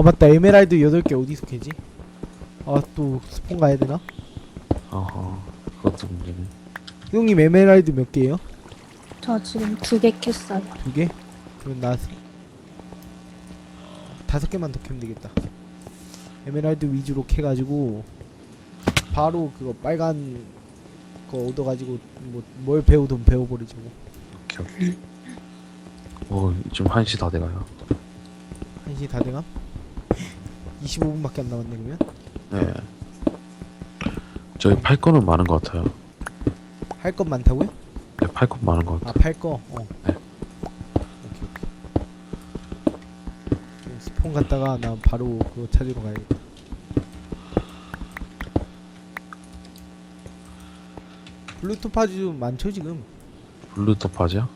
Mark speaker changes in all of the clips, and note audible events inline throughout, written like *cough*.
Speaker 1: 아 맞다 에메랄드 8개 어디서 캐지? 아 또 스폰 가야 되나?
Speaker 2: 어허 그것도 문제네
Speaker 1: 형님 에메랄드 몇 개예요?
Speaker 3: 저 지금 두 개 캤어요.
Speaker 1: 두 개? 그럼 나 스- 다섯 개만 더 캐면 되겠다. 에메랄드 위주로 캐가지고 바로 그거 빨간 거 얻어가지고 뭐 뭘 배우든 배워버리죠. 뭐.
Speaker 2: 오케이 오케이 오 지금 1시 다 돼가요
Speaker 1: 한시 다 돼감? 25분밖에 안 남았네 그러면?
Speaker 2: 네 저희 팔 거는 많은 것 같아요
Speaker 1: 할 것 많다고요?
Speaker 2: 네, 팔 거 많은
Speaker 1: 것아
Speaker 2: 같아요
Speaker 1: 팔 거. 어.
Speaker 2: 네.
Speaker 1: 오케이 오케이. 스폰 갔다가 나 바로 그거 찾으러 가야겠다. 블루투파즈 많죠 지금?
Speaker 2: 블루톱 바지요?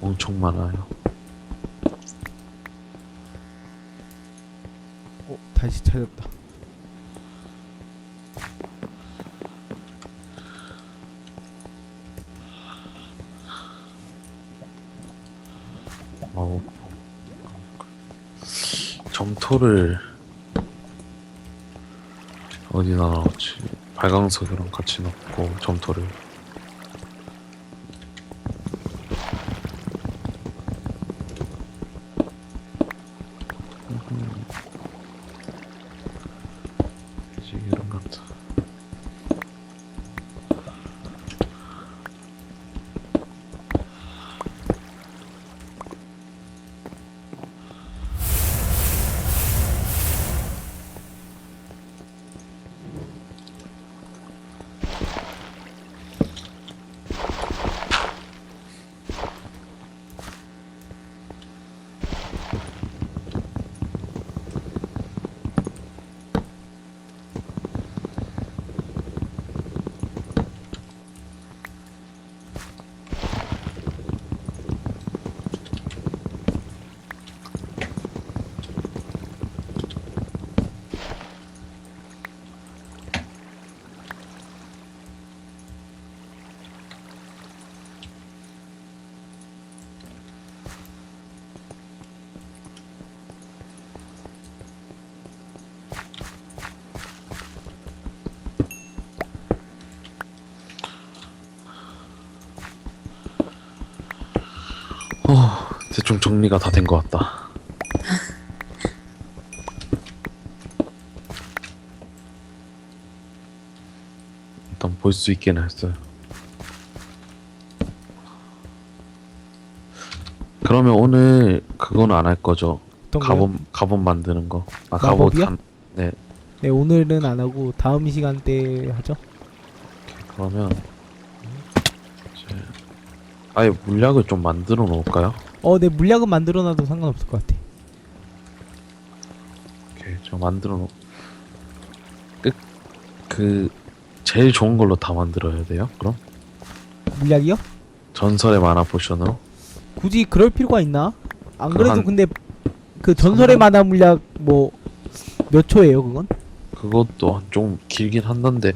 Speaker 2: 엄청 많아요
Speaker 1: 어 다시 찾았다.
Speaker 2: 어, 점토를 어디다 넣었지? 발광석이랑 같이 넣고 점토를 정리가 다 된 것 같다. 일단 볼 수 있게는 했어요. 그러면 오늘 그거는 안할 거죠?
Speaker 1: 어떤 거요?
Speaker 2: 갑옷 갑옷 만드는 거. 아
Speaker 1: 마법이요?
Speaker 2: 갑옷 한, 네.
Speaker 1: 네 오늘은 안 하고 다음 시간대 하죠.
Speaker 2: 그러면 이제 아예 물약을 좀 만들어 놓을까요?
Speaker 1: 어네 물약은 만들어놔도 상관없을 것 같아.
Speaker 2: 오케이 저 만들어 놓. 끝. 그 제일 좋은 걸로 다 만들어야 돼요. 그럼
Speaker 1: 물약이요?
Speaker 2: 전설의 만화 포션으로.
Speaker 1: 굳이 그럴 필요가 있나?
Speaker 2: 안그
Speaker 1: 그래도
Speaker 2: 한-
Speaker 1: 근데 그 전설의 만화 물약 뭐 몇 초예요 그건?
Speaker 2: 그것도 한 좀 길긴 한데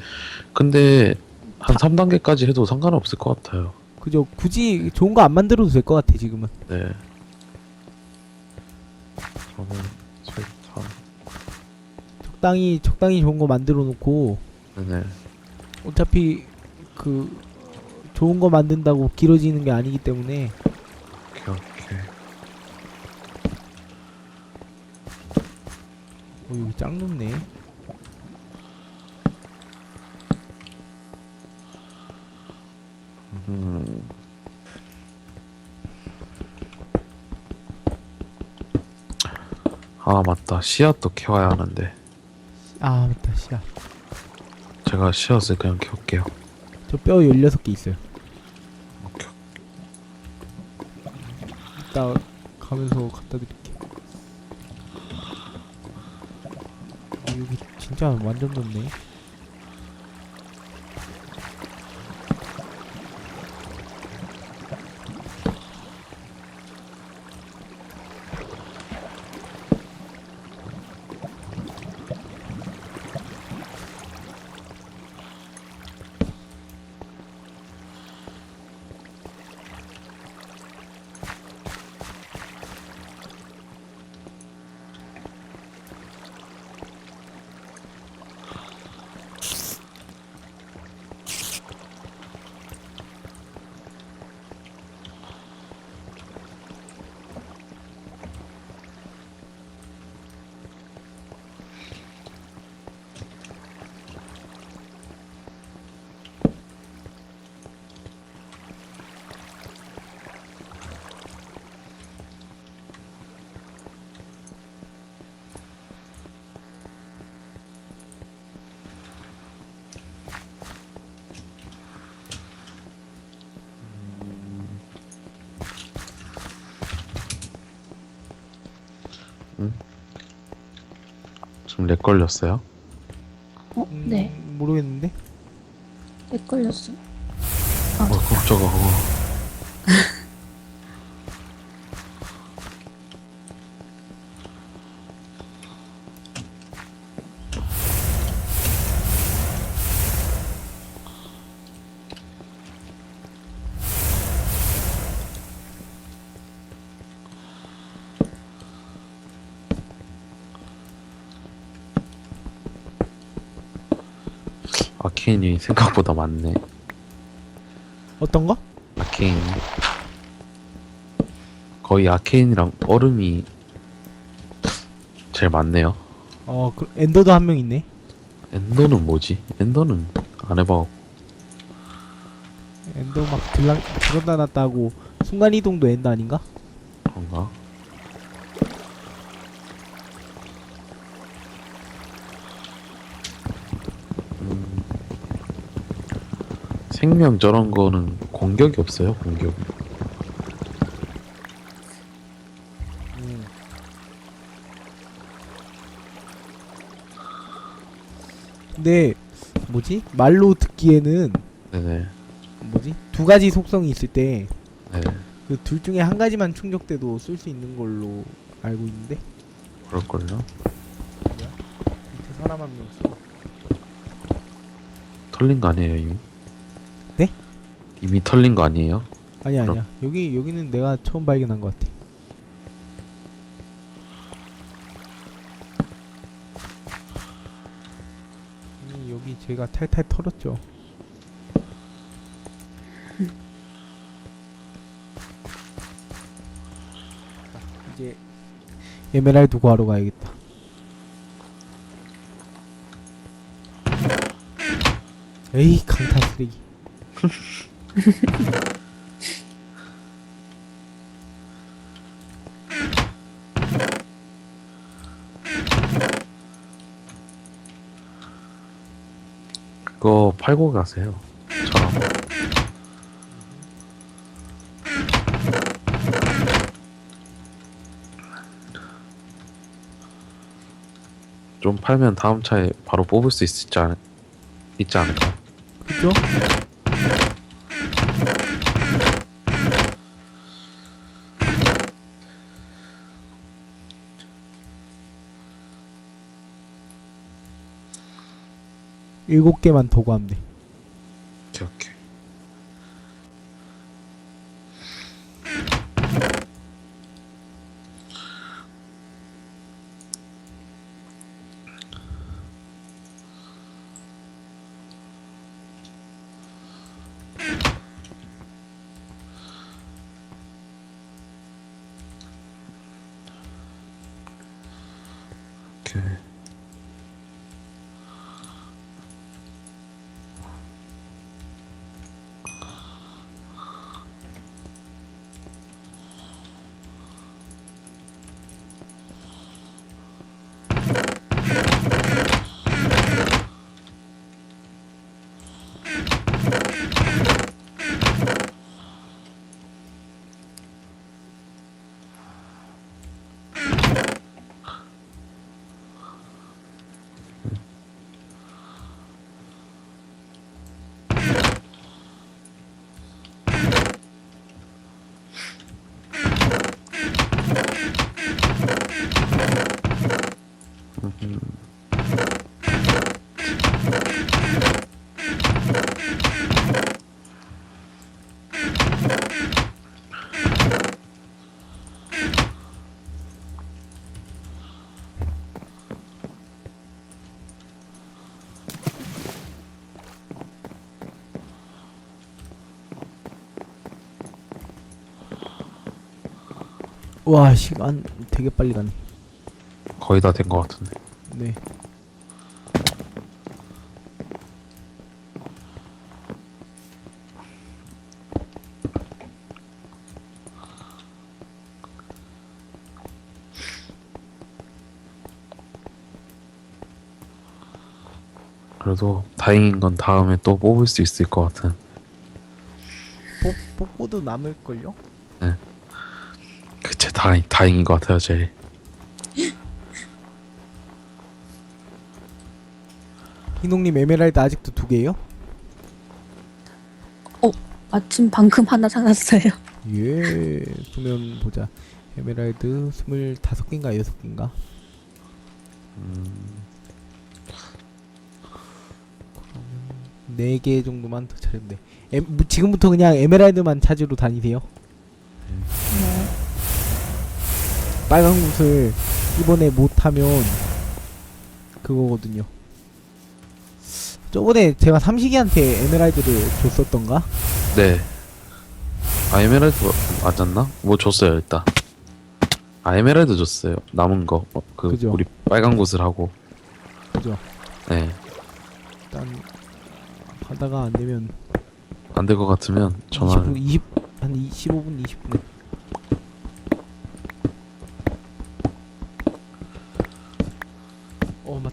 Speaker 2: 근데 한 3단계까지 해도 상관없을 것 같아요.
Speaker 1: 그죠? 굳이 좋은 거 안 만들어도 될 것 같아 지금은.
Speaker 2: 네. 저는 설탕.
Speaker 1: 적당히 적당히 좋은 거 만들어 놓고
Speaker 2: 네네.
Speaker 1: 어차피 그 좋은 거 만든다고 길어지는 게 아니기 때문에
Speaker 2: 오케이 오케이.
Speaker 1: 어 여기 짱 높네.
Speaker 2: 음. 아 맞다 씨앗도 키워야 하는데
Speaker 1: 아 맞다 씨야.
Speaker 2: 제가 씨앗을 그냥 키울게요
Speaker 1: 저 뼈 16개 있어요.
Speaker 2: 오케이
Speaker 1: 이따 가면서 갖다 드릴게. 어, 여기 진짜 완전 높네.
Speaker 2: 지금 렉 걸렸어요?
Speaker 3: 어,
Speaker 1: 음,
Speaker 3: 네.
Speaker 1: 모르겠는데.
Speaker 3: 렉 걸렸어.
Speaker 2: 어, 깜짝아. 어. *laughs* 아케인이 생각보다 많네.
Speaker 1: 어떤 거?
Speaker 2: 아케인. 거의 아케인이랑 얼음이 제일 많네요.
Speaker 1: 어, 그, 엔더도 한 명 있네.
Speaker 2: 엔더는 뭐지? 엔더는 안 해봐.
Speaker 1: 엔더 막 들랑 들어다 놨다고 순간 이동도 엔더 아닌가?
Speaker 2: 그런가? 생명 저런 거는 공격이 없어요, 공격.
Speaker 1: 음. 근데 뭐지? 말로 듣기에는
Speaker 2: 네네.
Speaker 1: 뭐지? 두 가지 속성이 있을 때그
Speaker 2: 네,
Speaker 1: 둘 중에 한 가지만 충족돼도 쓸 수 있는 걸로 알고 있는데
Speaker 2: 그럴걸요?
Speaker 1: 사람 한 명 써.
Speaker 2: 털린 거 아니에요, 이미?
Speaker 1: 네?
Speaker 2: 이미 털린 거 아니에요?
Speaker 1: 아니 야
Speaker 2: 그럼-
Speaker 1: 아니야 여기 여기는 내가 처음 발견한 것 같아. 음, 여기 제가 탈탈 털었죠. 자, 이제 에메랄드 구하러 가야겠다. 에이 강타 쓰레기. *laughs*
Speaker 2: 그거 팔고 가세요. 저랑. 좀 팔면 다음 차에 바로 뽑을 수 있지, 않, 있지 않을까?
Speaker 1: 그죠? 일곱 개만 더 구하면 돼.
Speaker 2: 오케이, 오케이. 오케이.
Speaker 1: 와 시간 되게 빨리 가네.
Speaker 2: 거의 다 된 것 같은데.
Speaker 1: 네.
Speaker 2: 그래도 다행인 건 다음에 또 뽑을 수 있을 것 같은.
Speaker 1: 뽑 뽑고도 남을 걸요?
Speaker 2: 다행, 다행인 것 같아요 제일
Speaker 1: 희농님 에메랄드 아직도 두 개요?
Speaker 3: 어, 마침 방금 하나 사놨어요. *laughs*
Speaker 1: 예. 그러면 보자. 에메랄드 25개인가 6개인가?
Speaker 2: 음.
Speaker 1: 그러면 4개 정도만 더 찾으면 돼. 에, 뭐 지금부터 그냥 에메랄드만 찾으러 다니세요. 빨간 곳을 이번에 못하면 그거거든요. 저번에 제가 삼식이한테 에메랄드를 줬었던가?
Speaker 2: 네. 아 에메랄드 맞았나? 뭐 줬어요 일단. 아 에메랄드 줬어요. 남은 거. 어, 그
Speaker 1: 그죠.
Speaker 2: 우리 빨간 곳을 하고.
Speaker 1: 그죠?
Speaker 2: 네.
Speaker 1: 일단 하다가 안 되면
Speaker 2: 안 될 것 같으면 전화.
Speaker 1: 20분, 20, 한 15분, 20분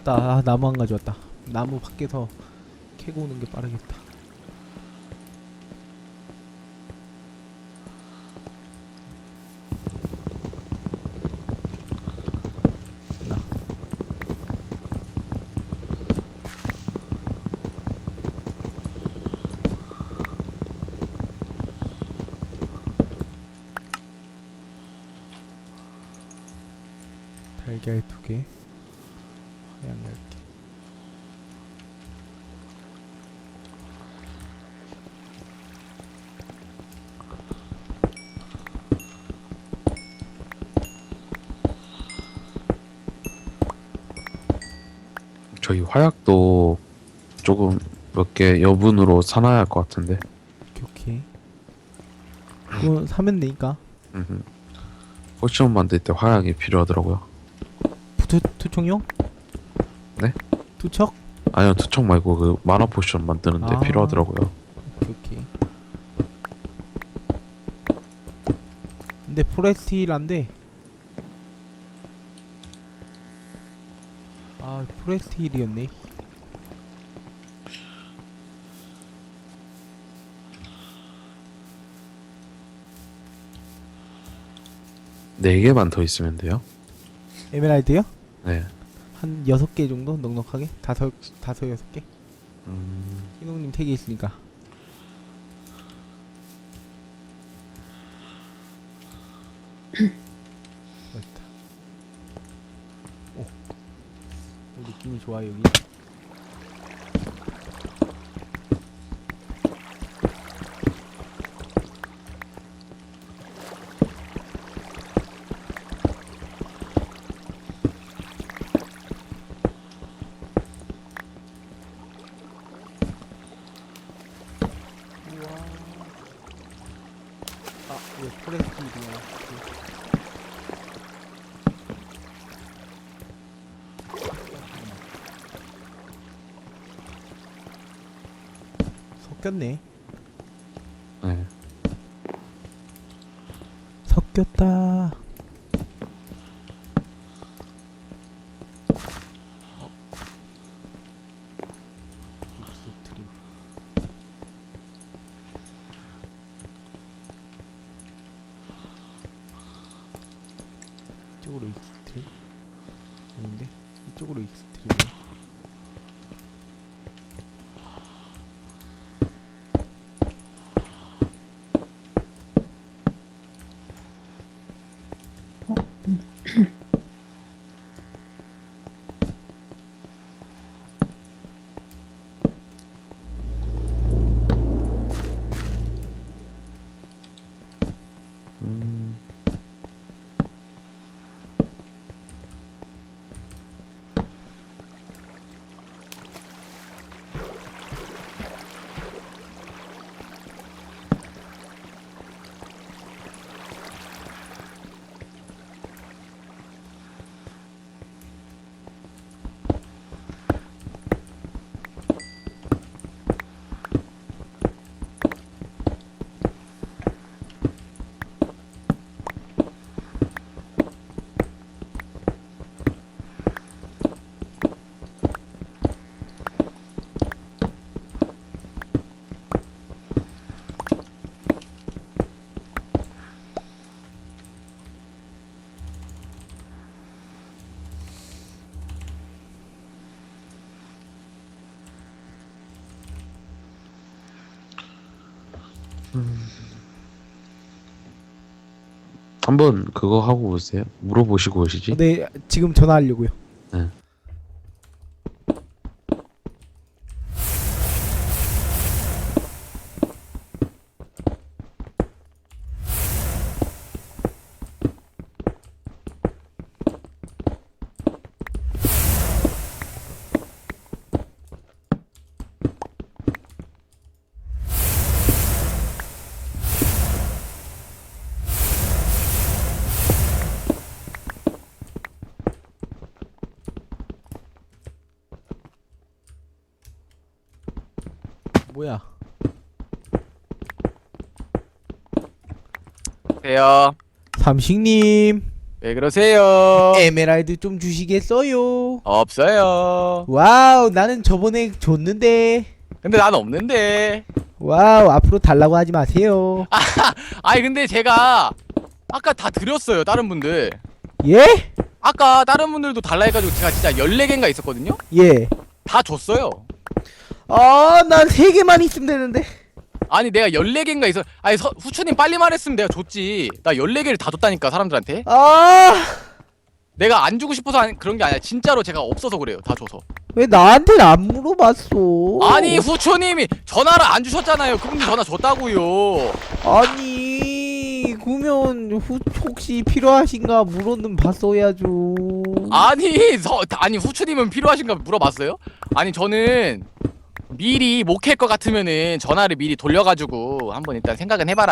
Speaker 1: 맞다. 아, 나무 안 가져왔다. 나무 밖에서 캐고 오는 게 빠르겠다. 나. 달걀 두 개,
Speaker 2: 저희 화약도 조금 몇 개 여분으로 사놔야 할 것 같은데.
Speaker 1: 오케이 오케이. 그거 사면 되니까.
Speaker 2: 음. 포션 만들 때 화약이 필요하더라고요.
Speaker 1: 투 투총용?
Speaker 2: 네?
Speaker 1: 투척?
Speaker 2: 아니요 투척 말고 그 만화 포션 만드는데
Speaker 1: 아.
Speaker 2: 필요하더라고요.
Speaker 1: 오케이 오케이. 근데 포레스틸 아 포레스틸이었네.
Speaker 2: 네 개만 더 있으면 돼요.
Speaker 1: 에메랄드요?
Speaker 2: 네.
Speaker 1: 한 여섯 개 정도 넉넉하게 다섯 다섯 여섯 개.
Speaker 2: 음,
Speaker 1: 세개 있으니까. 맛있다. 오, 오 느낌이 섞였네.
Speaker 2: 네.
Speaker 1: 섞였다.
Speaker 2: 한번 그거 하고 오세요. 물어보시고 오시지.
Speaker 1: 네 지금 전화하려고요.
Speaker 2: 네.
Speaker 1: 뭐야?
Speaker 4: 세요.
Speaker 1: 삼식님
Speaker 4: 왜 그러세요?
Speaker 1: 에메랄드 좀 주시겠어요?
Speaker 4: 없어요.
Speaker 1: 와우 나는 저번에 줬는데
Speaker 4: 근데 난 없는데.
Speaker 1: 와우 앞으로 달라고 하지 마세요. *laughs*
Speaker 4: 아니 근데 제가 아까 다 드렸어요. 다른 분들.
Speaker 1: 예?
Speaker 4: 아까 다른 분들도 달라 해가지고 제가 진짜 14개인가 있었거든요?
Speaker 1: 예.
Speaker 4: 다 줬어요.
Speaker 1: 아, 난 세 개만 있으면 되는데.
Speaker 4: 아니 내가 14개인가 있어. 아니 서, 후추님 빨리 말했으면 내가 줬지. 나 14개를 다 줬다니까 사람들한테.
Speaker 1: 아,
Speaker 4: 내가 안 주고 싶어서 안- 그런 게 아니라 진짜로 제가 없어서 그래요. 다 줘서.
Speaker 1: 왜 나한테는 안 물어봤어?
Speaker 4: 아니 후추님이 전화를 안 주셨잖아요. 그분이 전화 줬다고요.
Speaker 1: 아니, 그러면 후, 혹시 필요하신가 물어는 봤어야죠.
Speaker 4: 아니 서, 아니 후추님은 필요하신가 물어봤어요? 아니 저는 미리 못캘것 같으면은 전화를 미리 돌려가지고 한번 일단 생각은 해봐라